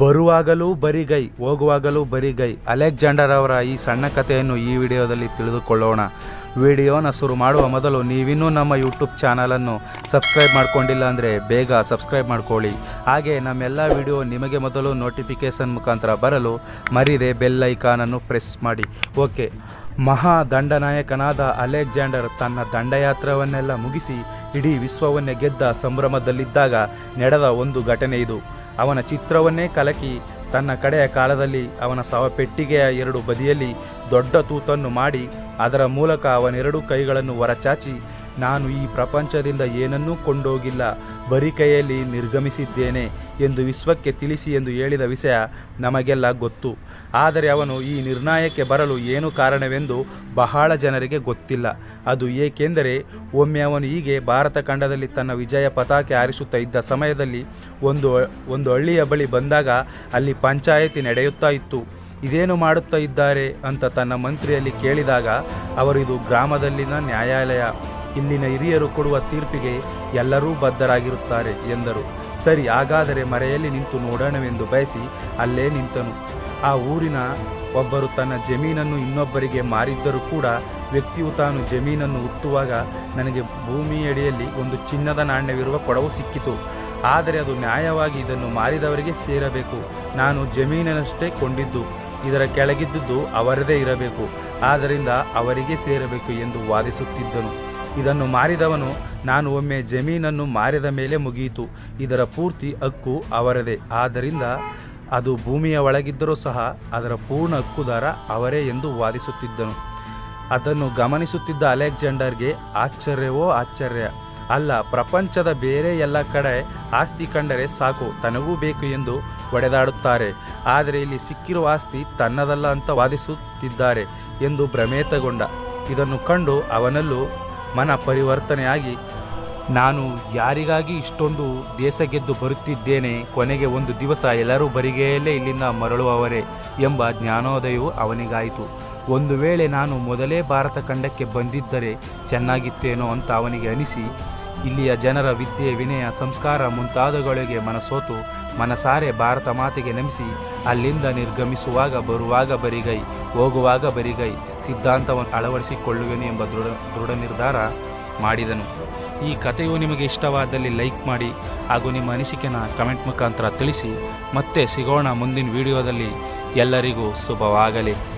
ಬರುವಾಗಲೂ ಬರಿಗೈ ಹೋಗುವಾಗಲೂ ಬರಿಗೈ Alexander ಅವರ ಈ ಸಣ್ಣ ಕಥೆಯನ್ನು ಈ ವಿಡಿಯೋದಲ್ಲಿ ತಿಳಿದುಕೊಳ್ಳೋಣ. ವಿಡಿಯೋನ ಶುರು ಮಾಡುವ ಮೊದಲು ನೀವಿನ್ನೂ ನಮ್ಮ ಯೂಟ್ಯೂಬ್ ಚಾನಲನ್ನು ಸಬ್ಸ್ಕ್ರೈಬ್ ಮಾಡ್ಕೊಂಡಿಲ್ಲ ಅಂದರೆ ಬೇಗ ಸಬ್ಸ್ಕ್ರೈಬ್ ಮಾಡ್ಕೊಳ್ಳಿ. ಹಾಗೆ ನಮ್ಮೆಲ್ಲ ವಿಡಿಯೋ ನಿಮಗೆ ಮೊದಲು ನೋಟಿಫಿಕೇಷನ್ ಮುಖಾಂತರ ಬರಲು ಮರಿದೆ ಬೆಲ್ ಐಕಾನನ್ನು ಪ್ರೆಸ್ ಮಾಡಿ. ಓಕೆ, ಮಹಾ ದಂಡನಾಯಕನಾದ ಅಲೆಕ್ಸಾಂಡರ್ ತನ್ನ ದಂಡಯಾತ್ರವನ್ನೆಲ್ಲ ಮುಗಿಸಿ ಇಡೀ ವಿಶ್ವವನ್ನೇ ಗೆದ್ದ ಸಂಭ್ರಮದಲ್ಲಿದ್ದಾಗ ನಡೆದ ಒಂದು ಘಟನೆ ಇದು. ಅವನ ಚಿತ್ರವನ್ನೇ ಕಲಕಿ ತನ್ನ ಕಡೆಯ ಕಾಲದಲ್ಲಿ ಅವನ ಶವಪೆಟ್ಟಿಗೆಯ ಎರಡು ಬದಿಯಲ್ಲಿ ದೊಡ್ಡ ತೂತನ್ನು ಮಾಡಿ ಅದರ ಮೂಲಕ ಅವನೆರಡು ಕೈಗಳನ್ನು ಹೊರಚಾಚಿ, ನಾನು ಈ ಪ್ರಪಂಚದಿಂದ ಏನನ್ನೂ ಕೊಂಡೋಗಿಲ್ಲ ಬರಿ ಕೈಯಲ್ಲಿ ನಿರ್ಗಮಿಸಿದ್ದೇನೆ. ಎಂದು ವಿಶ್ವಕ್ಕೆ ತಿಳಿಸಿ ಎಂದು ಹೇಳಿದ ವಿಷಯ ನಮಗೆಲ್ಲ ಗೊತ್ತು. ಆದರೆ ಅವನು ಈ ನಿರ್ಣಯಕ್ಕೆ ಬರಲು ಏನು ಕಾರಣವೆಂದು ಬಹಳ ಜನರಿಗೆ ಗೊತ್ತಿಲ್ಲ. ಅದು ಏಕೆಂದರೆ ಒಮ್ಮೆ ಅವನು ಹೀಗೆ ಭಾರತ ಖಂಡದಲ್ಲಿ ತನ್ನ ವಿಜಯ ಪತಾಕೆ ಹಾರಿಸುತ್ತಾ ಇದ್ದ ಸಮಯದಲ್ಲಿ ಒಂದು ಒಂದು ಹಳ್ಳಿಯ ಬಳಿ ಬಂದಾಗ ಅಲ್ಲಿ ಪಂಚಾಯತಿ ನಡೆಯುತ್ತಾ ಇತ್ತು. ಇದೇನು ಮಾಡುತ್ತಾ ಇದ್ದಾರೆ ಅಂತ ತನ್ನ ಮಂತ್ರಿಯಲ್ಲಿ ಕೇಳಿದಾಗ ಅವರು, ಇದು ಗ್ರಾಮದಲ್ಲಿನ ನ್ಯಾಯಾಲಯ, ಇಲ್ಲಿನ ಹಿರಿಯರು ಕೊಡುವ ತೀರ್ಪಿಗೆ ಎಲ್ಲರೂ ಬದ್ಧರಾಗಿರುತ್ತಾರೆ ಎಂದರು. ಸರಿ, ಹಾಗಾದರೆ ಮರೆಯಲ್ಲಿ ನಿಂತು ನೋಡೋಣವೆಂದು ಬಯಸಿ ಅಲ್ಲೇ ನಿಂತನು. ಆ ಊರಿನ ಒಬ್ಬರು ತನ್ನ ಜಮೀನನ್ನು ಇನ್ನೊಬ್ಬರಿಗೆ ಮಾರಿದ್ದರೂ ಕೂಡ ವ್ಯಕ್ತಿಯು ತಾನು ಜಮೀನನ್ನು ಉತ್ತುವಾಗ ನನಗೆ ಭೂಮಿಯಡಿಯಲ್ಲಿ ಒಂದು ಚಿನ್ನದ ನಾಣ್ಯವಿರುವ ಕೊಡವು ಸಿಕ್ಕಿತು. ಆದರೆ ಅದು ನ್ಯಾಯವಾಗಿ ಇದನ್ನು ಮಾರಿದವರಿಗೆ ಸೇರಬೇಕು. ನಾನು ಜಮೀನನ್ನಷ್ಟೇ ಕೊಂಡಿದ್ದು, ಇದರ ಕೆಳಗಿದ್ದುದು ಅವರದೇ ಇರಬೇಕು. ಆದ್ದರಿಂದ ಅವರಿಗೆ ಸೇರಬೇಕು ಎಂದು ವಾದಿಸುತ್ತಿದ್ದನು. ಇದನ್ನು ಮಾರಿದವನು, ನಾನು ಒಮ್ಮೆ ಜಮೀನನ್ನು ಮಾರಿದ ಮೇಲೆ ಮುಗಿಯಿತು. ಇದರ ಪೂರ್ತಿ ಹಕ್ಕು ಅವರದೇ. ಆದ್ದರಿಂದ ಅದು ಭೂಮಿಯ ಒಳಗಿದ್ದರೂ ಸಹ ಅದರ ಪೂರ್ಣ ಹಕ್ಕುದಾರ ಅವರೇ ಎಂದು ವಾದಿಸುತ್ತಿದ್ದನು. ಅದನ್ನು ಗಮನಿಸುತ್ತಿದ್ದ ಅಲೆಕ್ಸಾಂಡರ್ಗೆ ಆಶ್ಚರ್ಯವೋ ಆಶ್ಚರ್ಯ. ಅಲ್ಲ, ಪ್ರಪಂಚದ ಬೇರೆ ಎಲ್ಲ ಕಡೆ ಆಸ್ತಿ ಕಂಡರೆ ಸಾಕು, ತನಗೂ ಬೇಕು ಎಂದು ಒಡೆದಾಡುತ್ತಾರೆ ಆದರೆ ಇಲ್ಲಿ ಸಿಕ್ಕಿರುವ ಆಸ್ತಿ ತನ್ನದಲ್ಲ ಅಂತ ವಾದಿಸುತ್ತಿದ್ದಾರೆ ಎಂದು ಭ್ರಮೇತಗೊಂಡ. ಇದನ್ನು ಕಂಡು ಅವನಲ್ಲೂ ಮನ ಪರಿವರ್ತನೆಯಾಗಿ ನಾನು ಯಾರಿಗಾಗಿ ಇಷ್ಟೊಂದು ದೇಶ ಗೆದ್ದು ಬರುತ್ತಿದ್ದೇನೆ, ಕೊನೆಗೆ ಒಂದು ದಿವಸ ಎಲ್ಲರೂ ಬರಿಗೆಯಲ್ಲೇ ಇಲ್ಲಿಂದ ಮರಳುವವರೇ ಎಂಬ ಜ್ಞಾನೋದಯವು ಅವನಿಗಾಯಿತು. ಒಂದು ವೇಳೆ ನಾನು ಮೊದಲೇ ಭಾರತ ಖಂಡಕ್ಕೆ ಬಂದಿದ್ದರೆ ಚೆನ್ನಾಗಿತ್ತೇನೋ ಅಂತ ಅವನಿಗೆ ಅನಿಸಿ ಇಲ್ಲಿಯ ಜನರ ವಿದ್ಯೆ, ವಿನಯ, ಸಂಸ್ಕಾರ ಮುಂತಾದವುಗಳಿಗೆ ಮನಸೋತು, ಮನಸಾರೆ ಭಾರತ ಮಾತೆಗೆ ನಮಿಸಿ ಅಲ್ಲಿಂದ ನಿರ್ಗಮಿಸುವಾಗ ಬರುವಾಗ ಬರಿಗೈ, ಹೋಗುವಾಗ ಬರಿಗೈ, ಸಿದ್ಧಾಂತವನ್ನು ಅಳವಡಿಸಿಕೊಳ್ಳುವೆನು ಎಂಬ ದೃಢ ದೃಢ ನಿರ್ಧಾರ ಮಾಡಿದನು. ಈ ಕಥೆಯು ನಿಮಗೆ ಇಷ್ಟವಾದಲ್ಲಿ ಲೈಕ್ ಮಾಡಿ ಹಾಗೂ ನಿಮ್ಮ ಅನಿಸಿಕೆನ ಕಮೆಂಟ್ ಮುಖಾಂತರ ತಿಳಿಸಿ ಮತ್ತೆ ಸಿಗೋಣ ಮುಂದಿನ ವಿಡಿಯೋದಲ್ಲಿ ಎಲ್ಲರಿಗೂ ಶುಭವಾಗಲಿ.